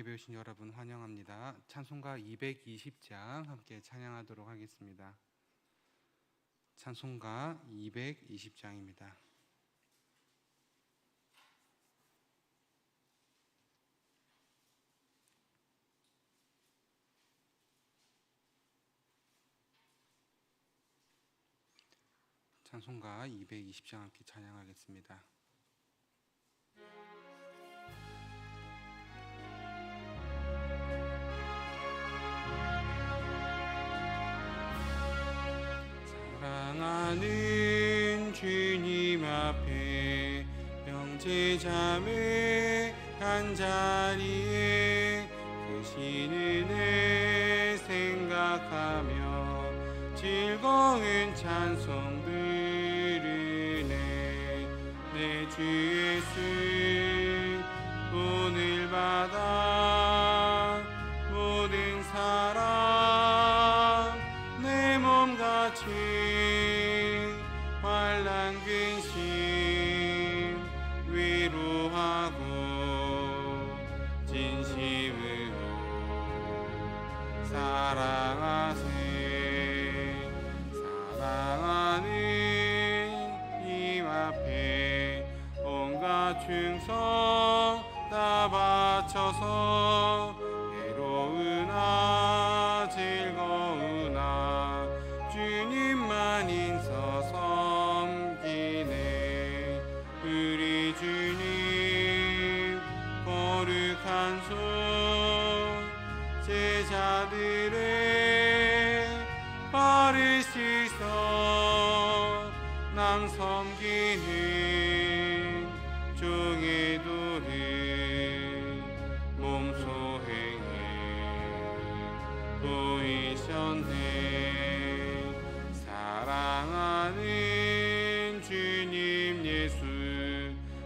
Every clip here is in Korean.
예배 오신 여러분 환영합니다. 찬송가 220장 함께 찬양하도록 하겠습니다. 찬송가 220장입니다. 찬송가 220장 함께 찬양하겠습니다.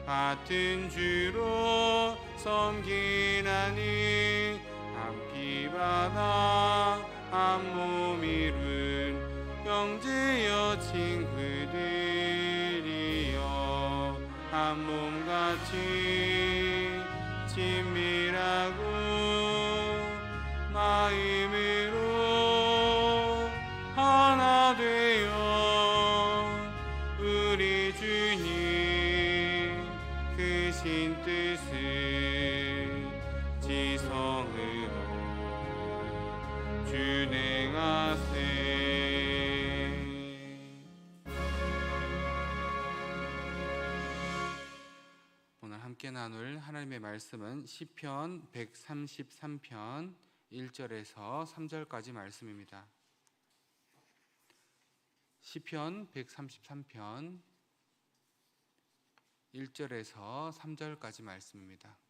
같은 주로 섬기나니 한 피바다 한 몸 이룬 형제여 친구들이여 한 몸같이 친 성으로 준행하세 오늘 함께 나눌 하나님의 말씀은 시편 133편 1절에서 3절까지 말씀입니다. 시편 133편 1절에서 3절까지 말씀입니다.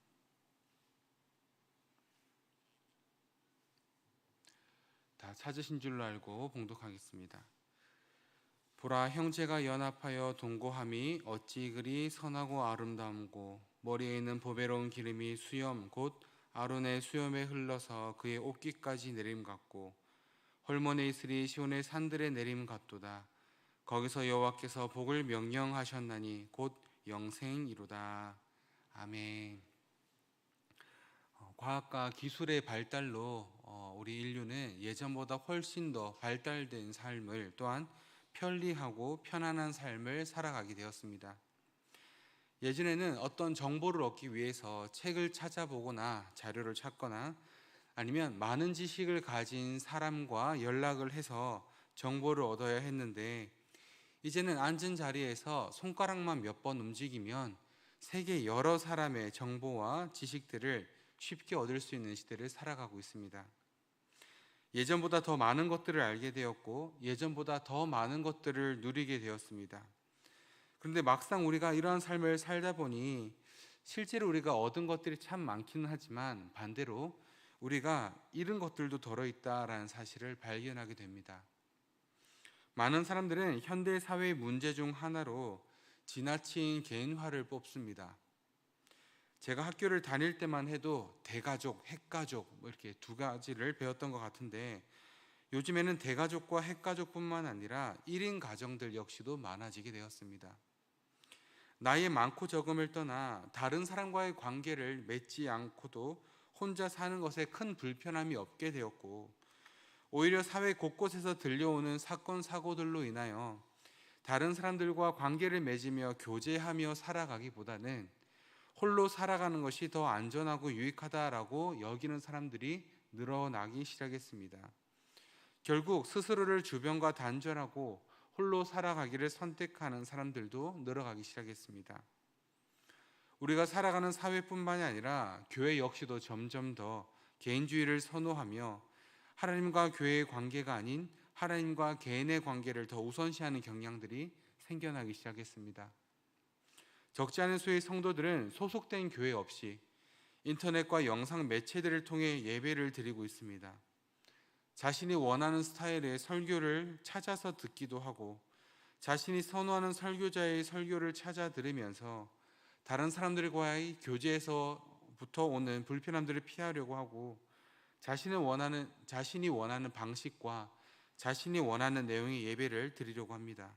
다 찾으신 줄로 알고 봉독하겠습니다. 보라 형제가 연합하여 동거함이 어찌 그리 선하고 아름다움고 머리에 있는 보배로운 기름이 수염 곧 아론의 수염에 흘러서 그의 옷깃까지 내림 같고 헐몬에 있으리 시온의 산들의 내림 같도다 거기서 여호와께서 복을 명령하셨나니 곧 영생이로다 아멘. 어, 과학과 기술의 발달로 어, 우리 인류는 예전보다 훨씬 더 발달된 삶을 또한 편리하고 편안한 삶을 살아가게 되었습니다. 예전에는 어떤 정보를 얻기 위해서 책을 찾아보거나 자료를 찾거나 아니면 많은 지식을 가진 사람과 연락을 해서 정보를 얻어야 했는데 이제는 앉은 자리에서 손가락만 몇 번 움직이면 세계 여러 사람의 정보와 지식들을 쉽게 얻을 수 있는 시대를 살아가고 있습니다. 예전보다 더 많은 것들을 알게 되었고 예전보다 더 많은 것들을 누리게 되었습니다. 그런데 막상 우리가 이러한 삶을 살다 보니 실제로 우리가 얻은 것들이 참 많기는 하지만 반대로 우리가 잃은 것들도 덜어 있다라는 사실을 발견하게 됩니다. 많은 사람들은 현대 사회의 문제 중 하나로 지나친 개인화를 뽑습니다. 제가 학교를 다닐 때만 해도 대가족, 핵가족 뭐 이렇게 두 가지를 배웠던 것 같은데 요즘에는 대가족과 핵가족뿐만 아니라 1인 가정들 역시도 많아지게 되었습니다. 나이의 많고 적음을 떠나 다른 사람과의 관계를 맺지 않고도 혼자 사는 것에 큰 불편함이 없게 되었고 오히려 사회 곳곳에서 들려오는 사건 사고들로 인하여 다른 사람들과 관계를 맺으며 교제하며 살아가기보다는 홀로 살아가는 것이 더 안전하고 유익하다라고 여기는 사람들이 늘어나기 시작했습니다. 결국 스스로를 주변과 단절하고 홀로 살아가기를 선택하는 사람들도 늘어가기 시작했습니다. 우리가 살아가는 사회뿐만이 아니라 교회 역시도 점점 더 개인주의를 선호하며 하나님과 교회의 관계가 아닌 하나님과 개인의 관계를 더 우선시하는 경향들이 생겨나기 시작했습니다. 적지 않은 수의 성도들은 소속된 교회 없이 인터넷과 영상 매체들을 통해 예배를 드리고 있습니다. 자신이 원하는 스타일의 설교를 찾아서 듣기도 하고 자신이 선호하는 설교자의 설교를 찾아 들으면서 다른 사람들과의 교제에서부터 오는 불편함들을 피하려고 하고 자신을 원하는 자신이 원하는 방식과 자신이 원하는 내용의 예배를 드리려고 합니다.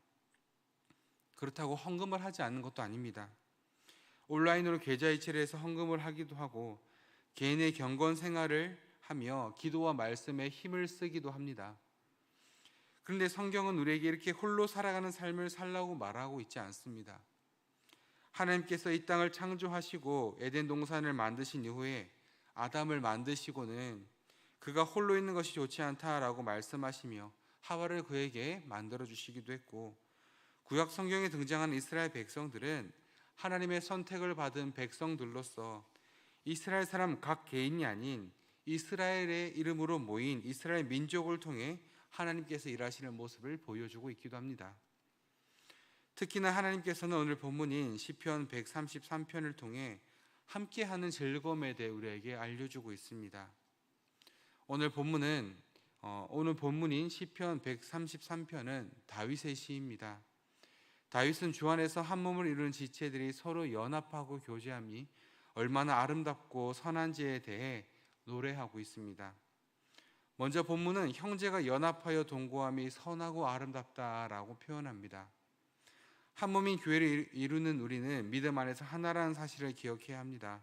그렇다고 헌금을 하지 않는 것도 아닙니다. 온라인으로 계좌 이체를 해서 헌금을 하기도 하고 개인의 경건 생활을 하며 기도와 말씀에 힘을 쓰기도 합니다. 그런데 성경은 우리에게 이렇게 홀로 살아가는 삶을 살라고 말하고 있지 않습니다. 하나님께서 이 땅을 창조하시고 에덴 동산을 만드신 이후에 아담을 만드시고는 그가 홀로 있는 것이 좋지 않다라고 말씀하시며 하와를 그에게 만들어 주시기도 했고 구약 성경에 등장한 이스라엘 백성들은 하나님의 선택을 받은 백성들로서 이스라엘 사람 각 개인이 아닌 이스라엘의 이름으로 모인 이스라엘 민족을 통해 하나님께서 일하시는 모습을 보여주고 있기도 합니다. 특히나 하나님께서는 오늘 본문인 시편 133편을 통해 함께하는 즐거움에 대해 우리에게 알려주고 있습니다. 오늘 본문은 어, 오늘 본문인 시편 133편은 다윗의 시입니다. 다윗은 주 안에서 한 몸을 이루는 지체들이 서로 연합하고 교제함이 얼마나 아름답고 선한지에 대해 노래하고 있습니다. 먼저 본문은 형제가 연합하여 동거함이 선하고 아름답다라고 표현합니다. 한 몸인 교회를 이루는 우리는 믿음 안에서 하나라는 사실을 기억해야 합니다.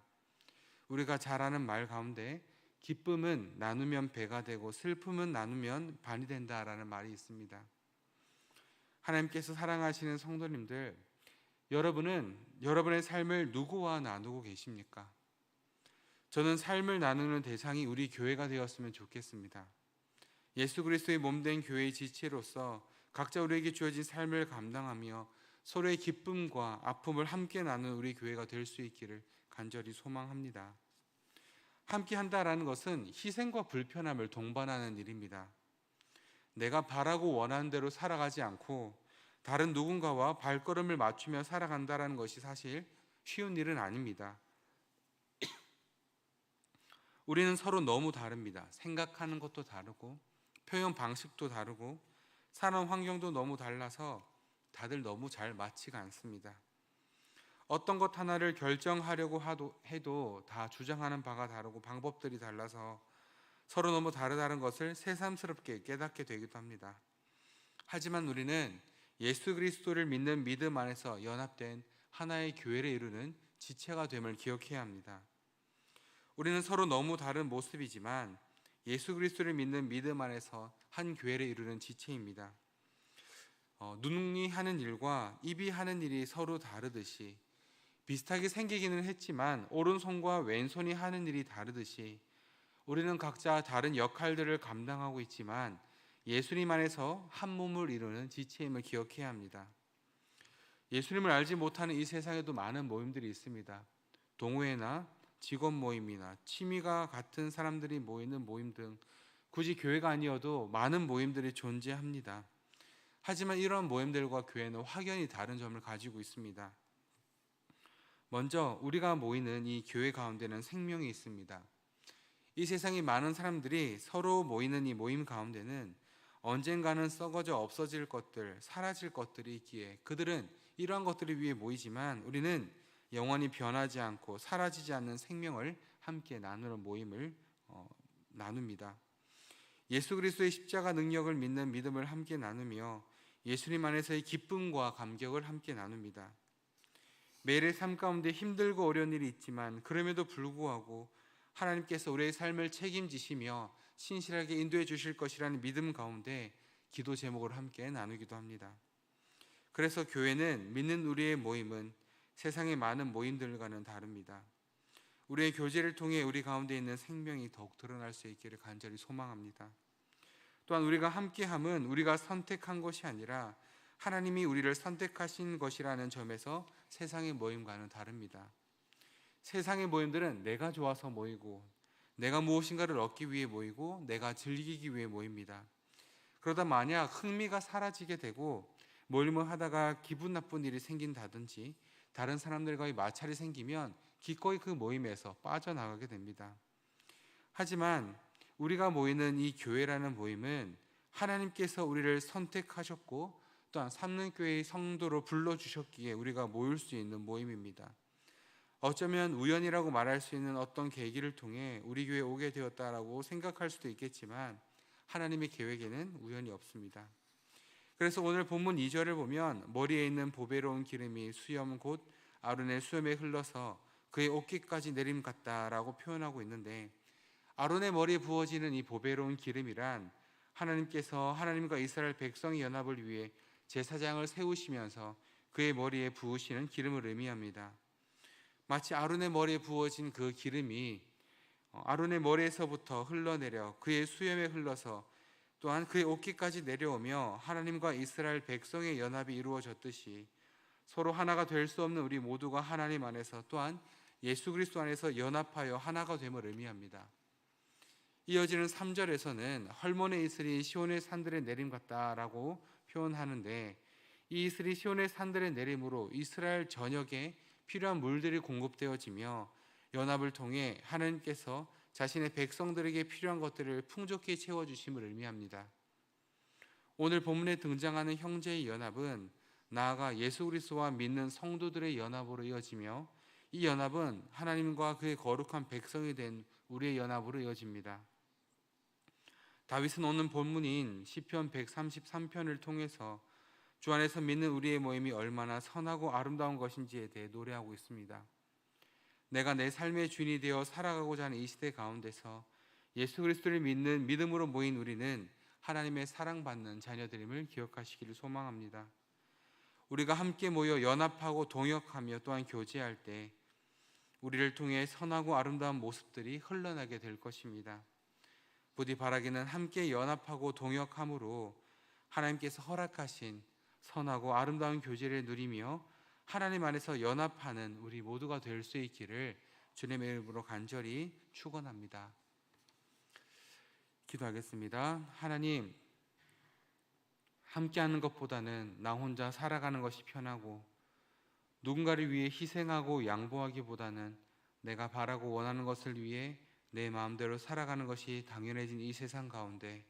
우리가 잘 아는 말 가운데 기쁨은 나누면 배가 되고 슬픔은 나누면 반이 된다라는 말이 있습니다. 하나님께서 사랑하시는 성도님들, 여러분은 여러분의 삶을 누구와 나누고 계십니까? 저는 삶을 나누는 대상이 우리 교회가 되었으면 좋겠습니다. 예수 그리스도의 몸된 교회의 지체로서 각자 우리에게 주어진 삶을 감당하며 서로의 기쁨과 아픔을 함께 나누는 우리 교회가 될 수 있기를 간절히 소망합니다. 함께 한다라는 것은 희생과 불편함을 동반하는 일입니다. 내가 바라고 원하는 대로 살아가지 않고 다른 누군가와 발걸음을 맞추며 살아간다라는 것이 사실 쉬운 일은 아닙니다. 우리는 서로 너무 다릅니다. 생각하는 것도 다르고 표현 방식도 다르고 사는 환경도 너무 달라서 다들 너무 잘 맞지가 않습니다. 어떤 것 하나를 결정하려고 해도 다 주장하는 바가 다르고 방법들이 달라서 서로 너무 다르다는 것을 새삼스럽게 깨닫게 되기도 합니다. 하지만 우리는 예수 그리스도를 믿는 믿음 안에서 연합된 하나의 교회를 이루는 지체가 됨을 기억해야 합니다. 우리는 서로 너무 다른 모습이지만 예수 그리스도를 믿는 믿음 안에서 한 교회를 이루는 지체입니다. 어, 눈이 하는 일과 입이 하는 일이 서로 다르듯이 비슷하게 생기기는 했지만 오른손과 왼손이 하는 일이 다르듯이 우리는 각자 다른 역할들을 감당하고 있지만 예수님 안에서 한 몸을 이루는 지체임을 기억해야 합니다. 예수님을 알지 못하는 이 세상에도 많은 모임들이 있습니다. 동호회나 직업 모임이나 취미가 같은 사람들이 모이는 모임 등 굳이 교회가 아니어도 많은 모임들이 존재합니다. 하지만 이런 모임들과 교회는 확연히 다른 점을 가지고 있습니다. 먼저 우리가 모이는 이 교회 가운데는 생명이 있습니다. 이 세상에 많은 사람들이 서로 모이는 이 모임 가운데는 언젠가는 썩어져 없어질 것들, 사라질 것들이 있기에 그들은 이러한 것들을 위해 모이지만 우리는 영원히 변하지 않고 사라지지 않는 생명을 함께 나누는 모임을 어, 나눕니다. 예수 그리스도의 십자가 능력을 믿는 믿음을 함께 나누며 예수님 안에서의 기쁨과 감격을 함께 나눕니다. 매일의 삶 가운데 힘들고 어려운 일이 있지만 그럼에도 불구하고 하나님께서 우리의 삶을 책임지시며 신실하게 인도해 주실 것이라는 믿음 가운데 기도 제목을 함께 나누기도 합니다. 그래서 교회는 믿는 우리의 모임은 세상의 많은 모임들과는 다릅니다. 우리의 교제를 통해 우리 가운데 있는 생명이 더욱 드러날 수 있기를 간절히 소망합니다. 또한 우리가 함께함은 우리가 선택한 것이 아니라 하나님이 우리를 선택하신 것이라는 점에서 세상의 모임과는 다릅니다. 세상의 모임들은 내가 좋아서 모이고 내가 무엇인가를 얻기 위해 모이고 내가 즐기기 위해 모입니다. 그러다 만약 흥미가 사라지게 되고 모임을 하다가 기분 나쁜 일이 생긴다든지 다른 사람들과의 마찰이 생기면 기꺼이 그 모임에서 빠져나가게 됩니다. 하지만 우리가 모이는 이 교회라는 모임은 하나님께서 우리를 선택하셨고 또한 삼는 교회의 성도로 불러 주셨기에 우리가 모일 수 있는 모임입니다. 어쩌면 우연이라고 말할 수 있는 어떤 계기를 통해 우리 교회에 오게 되었다라고 생각할 수도 있겠지만 하나님의 계획에는 우연이 없습니다. 그래서 오늘 본문 2절을 보면 머리에 있는 보배로운 기름이 수염 곧 아론의 수염에 흘러서 그의 옷깃까지 내림 같다라고 표현하고 있는데 아론의 머리에 부어지는 이 보배로운 기름이란 하나님께서 하나님과 이스라엘 백성의 연합을 위해 제사장을 세우시면서 그의 머리에 부으시는 기름을 의미합니다. 마치 아론의 머리에 부어진 그 기름이 어, 아론의 머리에서부터 흘러내려 그의 수염에 흘러서 또한 그의 옷깃까지 내려오며 하나님과 이스라엘 백성의 연합이 이루어졌듯이 서로 하나가 될 수 없는 우리 모두가 하나님 안에서 또한 예수 그리스도 안에서 연합하여 하나가 됨을 의미합니다. 이어지는 3절에서는 헐몬의 이슬이 시온의 산들에 내림 같다라고 표현하는데 이 이슬이 시온의 산들에 내림으로 이스라엘 전역에 필요한 물들이 공급되어지며 연합을 통해 하나님께서 자신의 백성들에게 필요한 것들을 풍족히 채워 주심을 의미합니다. 오늘 본문에 등장하는 형제의 연합은 나아가 예수 그리스도와 믿는 성도들의 연합으로 이어지며 이 연합은 하나님과 그의 거룩한 백성이 된 우리의 연합으로 이어집니다. 다윗은 오늘 본문인 시편 133편을 통해서 주 안에서 믿는 우리의 모임이 얼마나 선하고 아름다운 것인지에 대해 노래하고 있습니다. 내가 내 삶의 주인이 되어 살아가고자 하는 이 시대 가운데서 예수 그리스도를 믿는 믿음으로 모인 우리는 하나님의 사랑받는 자녀들임을 기억하시기를 소망합니다. 우리가 함께 모여 연합하고 동역하며 또한 교제할 때 우리를 통해 선하고 아름다운 모습들이 흘러나게 될 것입니다. 부디 바라기는 함께 연합하고 동역함으로 하나님께서 허락하신 선하고 아름다운 교제를 누리며 하나님 안에서 연합하는 우리 모두가 될 수 있기를 주님의 이름으로 간절히 축원합니다. 기도하겠습니다. 하나님 함께 하는 것보다는 나 혼자 살아가는 것이 편하고 누군가를 위해 희생하고 양보하기보다는 내가 바라고 원하는 것을 위해 내 마음대로 살아가는 것이 당연해진 이 세상 가운데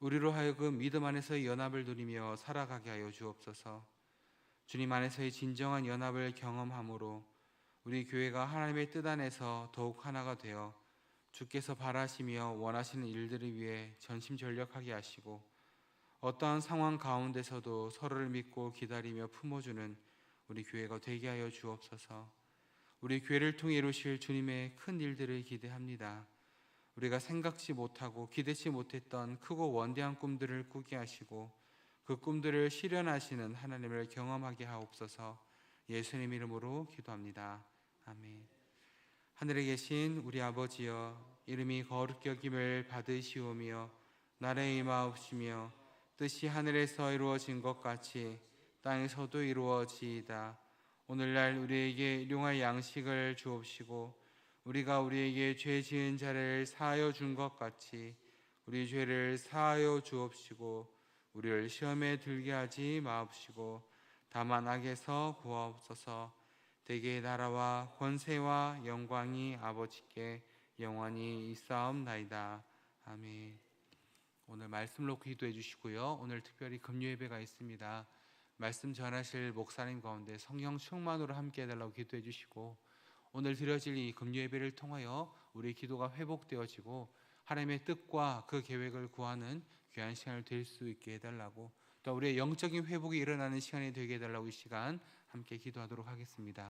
우리로 하여금 믿음 안에서의 연합을 누리며 살아가게 하여 주옵소서. 주님 안에서의 진정한 연합을 경험함으로 우리 교회가 하나님의 뜻 안에서 더욱 하나가 되어 주께서 바라시며 원하시는 일들을 위해 전심전력하게 하시고 어떠한 상황 가운데서도 서로를 믿고 기다리며 품어주는 우리 교회가 되게 하여 주옵소서. 우리 교회를 통해 이루실 주님의 큰 일들을 기대합니다. 우리가 생각지 못하고 기대치 못했던 크고 원대한 꿈들을 꾸게 하시고 그 꿈들을 실현하시는 하나님을 경험하게 하옵소서 예수님 이름으로 기도합니다. 아멘. 하늘에 계신 우리 아버지여 이름이 거룩히 여김을 받으시오며 나라의 임하옵시며 뜻이 하늘에서 이루어진 것 같이 땅에서도 이루어지이다. 오늘날 우리에게 일용할 양식을 주옵시고 우리가 우리에게 죄 지은 자를 사하여 준 것 같이 우리 죄를 사하여 주옵시고 우리를 시험에 들게 하지 마옵시고 다만 악에서 구하옵소서. 대개 나라와 권세와 영광이 아버지께 영원히 있사옵나이다. 아멘. 오늘 말씀 놓고 기도해 주시고요. 오늘 특별히 금요 예배가 있습니다. 말씀 전하실 목사님 가운데 성령 충만으로 함께 해달라고 기도해 주시고 오늘 드려질 이 금요 예배를 통하여 우리 기도가 회복되어지고 하나님의 뜻과 그 계획을 구하는 귀한 시간을 될 수 있게 해달라고 또 우리의 영적인 회복이 일어나는 시간이 되게 해달라고 이 시간 함께 기도하도록 하겠습니다.